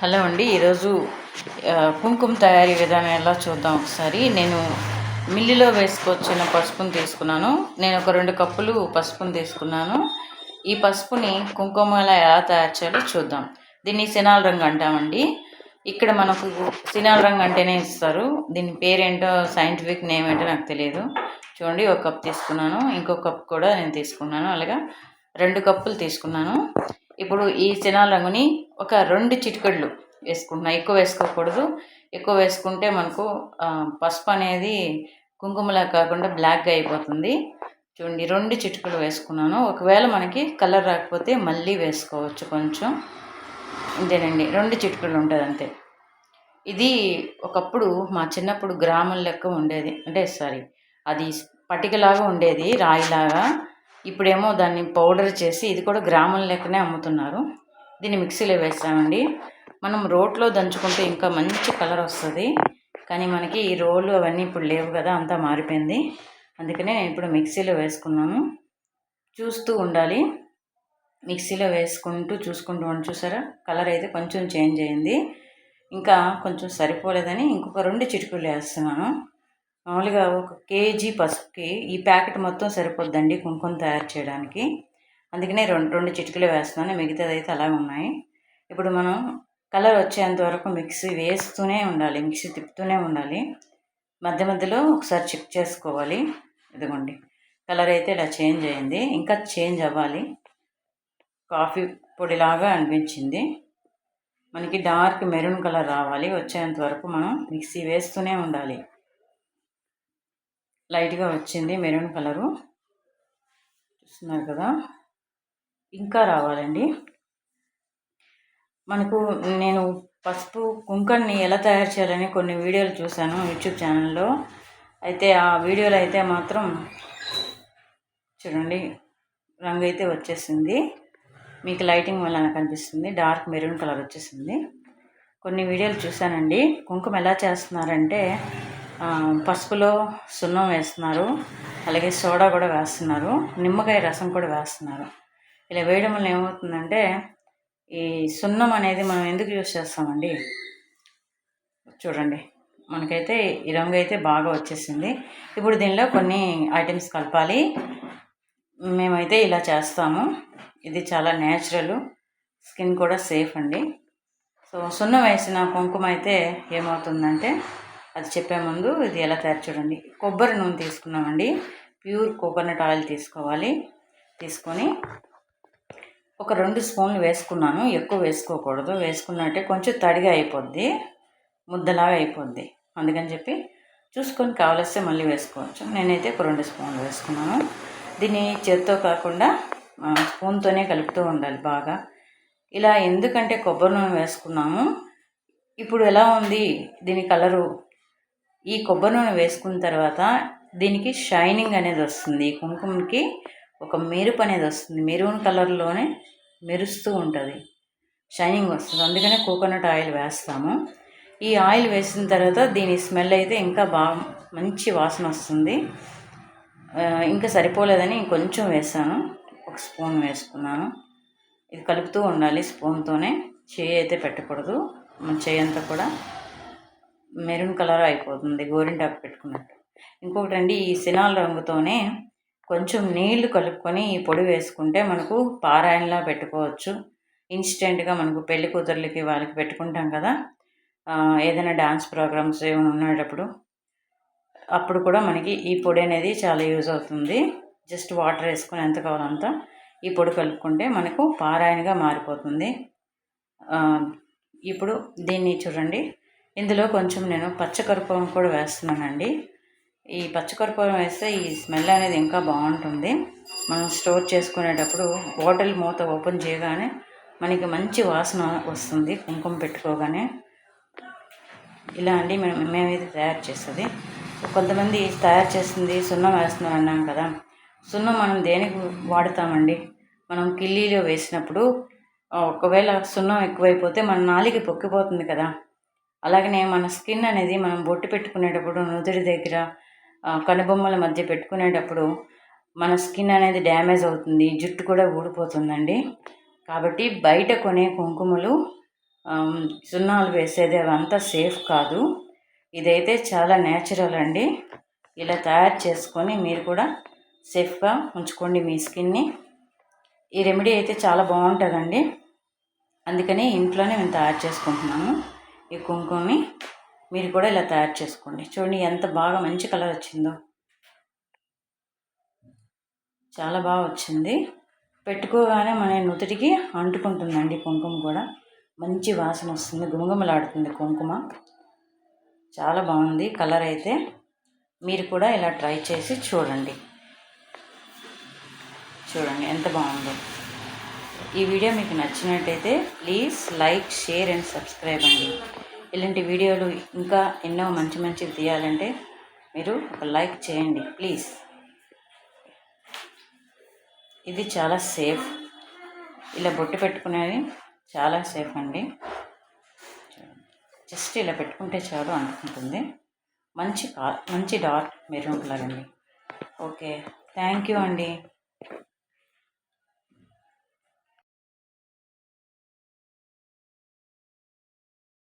Hello అండి ఈరోజు కుంకుమ తయారీ విధానం ఎలా చూద్దాం ఒకసారి. నేను మిల్లులో వేసుకొచ్చిన పసుపుని తీసుకున్నాను. నేను ఒక రెండు కప్పులు పసుపుని తీసుకున్నాను. ఈ పసుపుని కుంకుమలా ఎలా తయారు చేయాలో చూద్దాం. దీన్ని సినాల్ రంగు అంటామండి. ఇక్కడ మనకు సినాల్ రంగు అంటేనే ఇస్తారు. దీని పేరేంటో సైంటిఫిక్ నేమ్ ఏంటో నాకు తెలియదు. చూడండి ఒక కప్ తీసుకున్నాను. ఇంకో కప్ కూడా నేను తీసుకున్నాను. అలాగా రెండు కప్పులు తీసుకున్నాను. ఇప్పుడు ఈ శనాలంగుని రంగుని ఒక రెండు చిటికడ్లు వేసుకుంటున్నా. ఎక్కువ వేసుకోకూడదు. ఎక్కువ వేసుకుంటే మనకు పసుపు అనేది కుంకుమలా కాకుండా బ్లాక్గా అయిపోతుంది. చూడండి రెండు చిటికలు వేసుకున్నాను. ఒకవేళ మనకి కలర్ రాకపోతే మళ్ళీ వేసుకోవచ్చు కొంచెం. అంతేనండి రెండు చిటికలు ఉంటుంది అంతే. ఇది ఒకప్పుడు మా చిన్నప్పుడు గ్రామం లెక్క ఉండేది. అంటే సారీ అది పటికలాగా ఉండేది రాయిలాగా. ఇప్పుడేమో దాన్ని పౌడర్ చేసి ఇది కూడా గ్రామం లెక్కనే అమ్ముతున్నారు. దీన్ని మిక్సీలో వేస్తామండి. మనం రోట్లో దంచుకుంటే ఇంకా మంచి కలర్ వస్తుంది. కానీ మనకి ఈ రోలు అవన్నీ ఇప్పుడు లేవు కదా అంతా మారిపోయింది. అందుకనే నేను ఇప్పుడు మిక్సీలో వేసుకున్నాను. చూస్తూ ఉండాలి. మిక్సీలో వేసుకుంటూ చూసుకుంటూ ఉండి చూసారా? కలర్ అయితే కొంచెం చేంజ్ అయింది. ఇంకా కొంచెం సరిపోలేదని ఇంకొక రెండు చిటుకులు వేస్తున్నాను. మామూలుగా ఒక కేజీ పసుపుకి ఈ ప్యాకెట్ మొత్తం సరిపోద్దండి కుంకుమ తయారు చేయడానికి. అందుకనే రెండు రెండు చిటికలు వేస్తున్నాను మిగతాది అయితే అలా ఉన్నాయి. ఇప్పుడు మనం కలర్ వచ్చేంత వరకు మిక్సీ వేస్తూనే ఉండాలి మిక్సీ తిప్పుతూనే ఉండాలి. మధ్య మధ్యలో ఒకసారి చెక్ చేసుకోవాలి. ఇదిగోండి కలర్ అయితే ఇలా చేంజ్ అయింది ఇంకా చేంజ్ అవ్వాలి. కాఫీ పొడిలాగా అనిపించింది. మనకి డార్క్ మెరూన్ కలర్ రావాలి వచ్చేంత వరకు మనం మిక్సీ వేస్తూనే ఉండాలి. లైట్గా వచ్చింది మెరూన్ కలరు. చూస్తున్నారు కదా. ఇంకా రావాలండి. మనకు నేను పసుపు కుంకన్ని ఎలా తయారు చేయాలని కొన్ని వీడియోలు చూశాను యూట్యూబ్ ఛానల్లో. అయితే ఆ వీడియోలు అయితే మాత్రం చూడండి రంగు అయితే వచ్చేసింది. మీకు లైటింగ్ వల్ల కనిపిస్తుంది డార్క్ మెరూన్ కలర్ వచ్చేసింది. కొన్ని వీడియోలు చూశానండి. కుంకుమ ఎలా చేస్తున్నారంటే పసుపులో సున్నం వేస్తున్నారు. అలాగే సోడా కూడా వేస్తున్నారు. నిమ్మకాయ రసం కూడా వేస్తున్నారు. ఇలా వేయడం వల్ల ఏమవుతుందంటే ఈ సున్నం అనేది మనం ఎందుకు యూస్ చేస్తామండి? చూడండి. మనకైతే ఈ రంగు అయితే బాగా వచ్చేసింది. ఇప్పుడు దీనిలో కొన్ని ఐటమ్స్ కలపాలి. మేమైతే ఇలా చేస్తాము. ఇది చాలా న్యాచురల్ స్కిన్ కూడా సేఫ్ అండి. సో సున్నం వేసిన కుంకుమ అయితే ఏమవుతుందంటే అది చెప్పే ముందు ఇది ఎలా తయారు చూడండి. కొబ్బరి నూనె తీసుకున్నామండి. ప్యూర్ కోకోనట్ ఆయిల్ తీసుకోవాలి. తీసుకొని ఒక రెండు స్పూన్లు వేసుకున్నాను. ఎక్కువ వేసుకోకూడదు. వేసుకున్నట్టే కొంచెం తడిగా అయిపోద్ది. ముద్దలాగా అయిపోద్ది. అందుకని చెప్పి చూసుకొని కావలిస్తే మళ్ళీ వేసుకోవచ్చు. నేనైతే ఒక రెండు స్పూన్లు వేసుకున్నాను. దీన్ని చేత్తో కాకుండా స్పూన్తోనే కలుపుతూ ఉండాలి బాగా. ఇలా ఎందుకంటే కొబ్బరి నూనె వేసుకున్నాము. ఇప్పుడు ఎలా ఉంది దీని కలరు? ఈ కొబ్బరి నూనె వేసుకున్న తర్వాత దీనికి షైనింగ్ అనేది వస్తుంది. ఈ కుంకుమకి ఒక మెరుపు అనేది వస్తుంది. మెరూన్ కలర్లోనే మెరుస్తూ ఉంటుంది. షైనింగ్ వస్తుంది. అందుకనే కోకోనట్ ఆయిల్ వేస్తాము. ఈ ఆయిల్ వేసిన తర్వాత దీని స్మెల్ అయితే ఇంకా బాగా మంచి వాసన వస్తుంది. ఇంకా సరిపోలేదని కొంచెం వేసాను. ఒక స్పూన్ వేసుకున్నాను. ఇది కలుపుతూ ఉండాలి స్పూన్తోనే చేయి అయితే పెట్టకూడదు. మన చేయి అంతా కూడా మెరూన్ కలర్ అయిపోతుంది గోరింటాకు పెట్టుకున్నట్టు. ఇంకొకటి అండి ఈ సినాల్ రంగుతోనే కొంచెం నీళ్ళు కలుపుకొని ఈ పొడి వేసుకుంటే మనకు పారాయణలా పెట్టుకోవచ్చు. ఇన్స్టెంట్గా మనకు పెళ్ళి కూతుర్లకి వాళ్ళకి పెట్టుకుంటాం కదా. ఏదైనా డాన్స్ ప్రోగ్రామ్స్ ఏమైనా ఉన్నప్పుడు అప్పుడు కూడా మనకి ఈ పొడి అనేది చాలా యూజ్ అవుతుంది. జస్ట్ వాటర్ వేసుకొని ఎంత కావాలంత ఈ పొడి కలుపుకుంటే మనకు పారాయణగా మారిపోతుంది. ఇప్పుడు దీన్ని చూడండి. ఇందులో కొంచెం నేను పచ్చకర్పూరం కూడా వేస్తున్నానండి. ఈ పచ్చకర్పూరం వేస్తే ఈ స్మెల్ అనేది ఇంకా బాగుంటుంది. మనం స్టోర్ చేసుకునేటప్పుడు బాటిల్ మూత ఓపెన్ చేయగానే మనకి మంచి వాసన వస్తుంది కుంకుమ పెట్టుకోగానే. ఇలా అండి మేము మేమైతే తయారు చేస్తుంది కొంతమంది తయారు చేస్తుంది సున్నం వేస్తున్నాం అన్నాం కదా. సున్నం మనం దేనికి వాడతామండి? మనం కిల్లీలో వేసినప్పుడు ఒకవేళ సున్నం ఎక్కువైపోతే మన నాలికి పొక్కిపోతుంది కదా. అలాగనే మన స్కిన్ అనేది మనం బొట్టు పెట్టుకునేటప్పుడు నుదురు దగ్గర కనుబొమ్మల మధ్య పెట్టుకునేటప్పుడు మన స్కిన్ అనేది డ్యామేజ్ అవుతుంది జుట్టు కూడా ఊడిపోతుందండి. కాబట్టి బయట కొనే కుంకుమలు సున్నాలు వేసేది అవంతా సేఫ్ కాదు. ఇదైతే చాలా నేచురల్ అండి. ఇలా తయారు చేసుకొని మీరు కూడా సేఫ్గా ఉంచుకోండి మీ స్కిన్ని. ఈ రెమెడీ అయితే చాలా బాగుంటుందండి. అందుకని ఇంట్లోనే మేము తయారు చేసుకుంటున్నాము. ఈ కుంకుమని మీరు కూడా ఇలా తయారు చేసుకోండి. చూడండి ఎంత బాగా మంచి కలర్ వచ్చిందో. చాలా బాగా వచ్చింది. పెట్టుకోగానే మన నుదుటికి అంటుకుంటుందండి కుంకుమ కూడా. మంచి వాసన వస్తుంది. గుమగుమలాడుతుంది కుంకుమ. చాలా బాగుంది. కలర్ అయితే మీరు కూడా ఇలా ట్రై చేసి చూడండి. చూడండి ఎంత బాగుందో. ఈ వీడియో మీకు నచ్చినట్టయితే please like share and subscribe అండి. ఇలాంటి వీడియోలు ఇంకా ఎన్నో మంచి మంచివి తీయాలంటే మీరు ఒక లైక్ చేయండి ప్లీజ్. ఇది చాలా సేఫ్. ఇలా బొట్టు పెట్టుకునేది చాలా సేఫ్ అండి. జస్ట్ ఇలా పెట్టుకుంటే చాలు అనుకుంటుంది. మంచి కా మంచి డార్క్ మెరూన్ కలర్ అండి. ఓకే థ్యాంక్ యూ అండి.